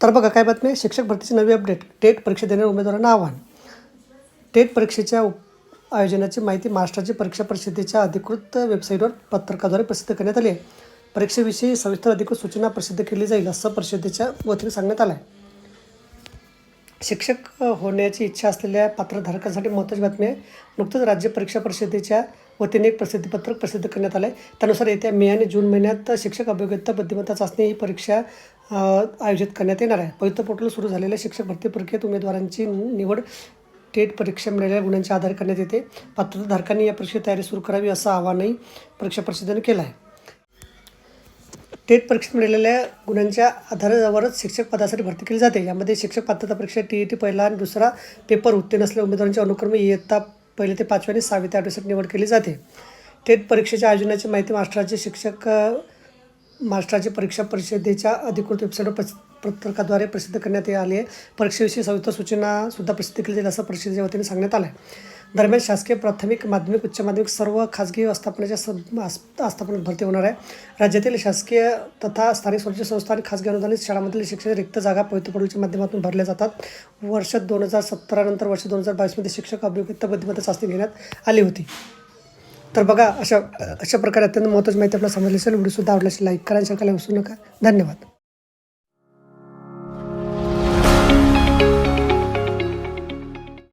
तर बघा काय बातमी शिक्षक भरतीची नवी अपडेट टेट परीक्षा देणाऱ्या उमेदवारांना आव्हान. टेट परीक्षेच्या आयोजनाची माहिती महाराष्ट्राची परीक्षा परिषदेच्या अधिकृत वेबसाईटवर पत्रकाद्वारे प्रसिद्ध करण्यात आली आहे. परीक्षेविषयी सविस्तर अधिकृत सूचना प्रसिद्ध केली जाईल असं परिषदेच्या वतीने सांगण्यात आलं आहे शिक्षक होण्याची इच्छा असलेल्या पात्रधारकांसाठी महत्त्वाची बातमी आहे. नुकतंच राज्य परीक्षा परिषदेच्या वतीने एक प्रसिद्धीपत्रक प्रसिद्ध करण्यात आलं आहे त्यानुसार येत्या मे आणि जून महिन्यात शिक्षक अभियोग्यता बुद्धिमत्ता चाचणी ही परीक्षा आयोजित करण्यात येणार आहे. पवित्र पोर्टल सुरू झालेल्या शिक्षक भरती प्रक्रियेत उमेदवारांची निवड टेट परीक्षा मिळालेल्या गुणांच्या आधारे करण्यात येते. पात्रधारकांनी या परीक्षेत तयारी सुरू करावी असं आवाहनही परीक्षा परिषदेने केलं आहे. टेट परीक्षेत मिळालेल्या गुणांच्या आधारावरच शिक्षक पदासाठी भरती केली जाते. यामध्ये शिक्षक पात्रता परीक्षा टी ई टी पहिला आणि दुसरा पेपर उत्तीर्ण असलेल्या उमेदवारांच्या अनुक्रमे इयत्ता पहिले ते पाचव्या आणि सहावी ते आठवीसाठी निवड केली जाते. टेट परीक्षेच्या आयोजनाची माहिती महाराष्ट्राचे शिक्षक महाराष्ट्राच्या महाराष्ट्राची परीक्षा परिषदेच्या अधिकृत वेबसाईटवर प्रस पत्रकाद्वारे प्रसिद्ध करण्यात आली आहे. परीक्षेविषयी सविस्तर सूचनासुद्धा प्रसिद्ध केली जाईल असं परिषदेच्या वतीने सांगण्यात आलं आहे दरम्यान शासकीय प्राथमिक माध्यमिक उच्च माध्यमिक सर्व खाजगी आस्थापनाच्या सब आस्थापनात भरती होणार आहे. राज्यातील शासकीय तथा स्थानिक स्वराज्य संस्था आणि खाजगी अनुदानित शाळांमधील शिक्षक रिक्त जागा पवित्र पडूच्या माध्यमातून भरल्या जातात. वर्ष दोन हजार सतरानंतर वर्ष दोन हजार बावीसमध्ये शिक्षक अभियोगिता बुद्धिमत्ता चाचणी घेण्यात आली होती. तर बघा अशा अशा प्रकारे अत्यंत महत्त्वाची माहिती आपल्याला समजली असेल. व्हिडिओसुद्धा आवडल्यास लाईक करा आणि शेअर करायला विसरू नका धन्यवाद.